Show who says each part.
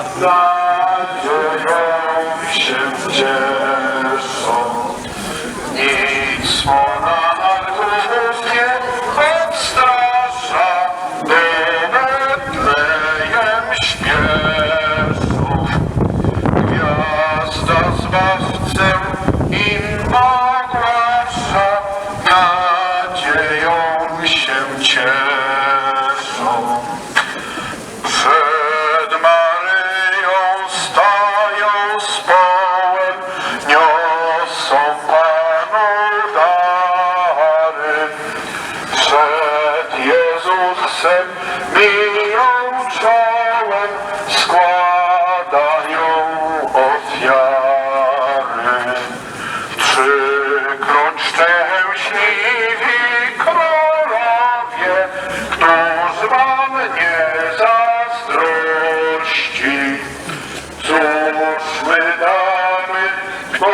Speaker 1: nadzieją się cieszą. Nic monarchów nie odstrasza, by Betlejem śpieszą. Gwiazda zbawcę im ogłasza, nadzieją się cieszą. Jezusem biją czołem, składają ofiary. Trzykroć szczęśliwi królowie, któż wam nie zazdrości. Cóż my damy, bo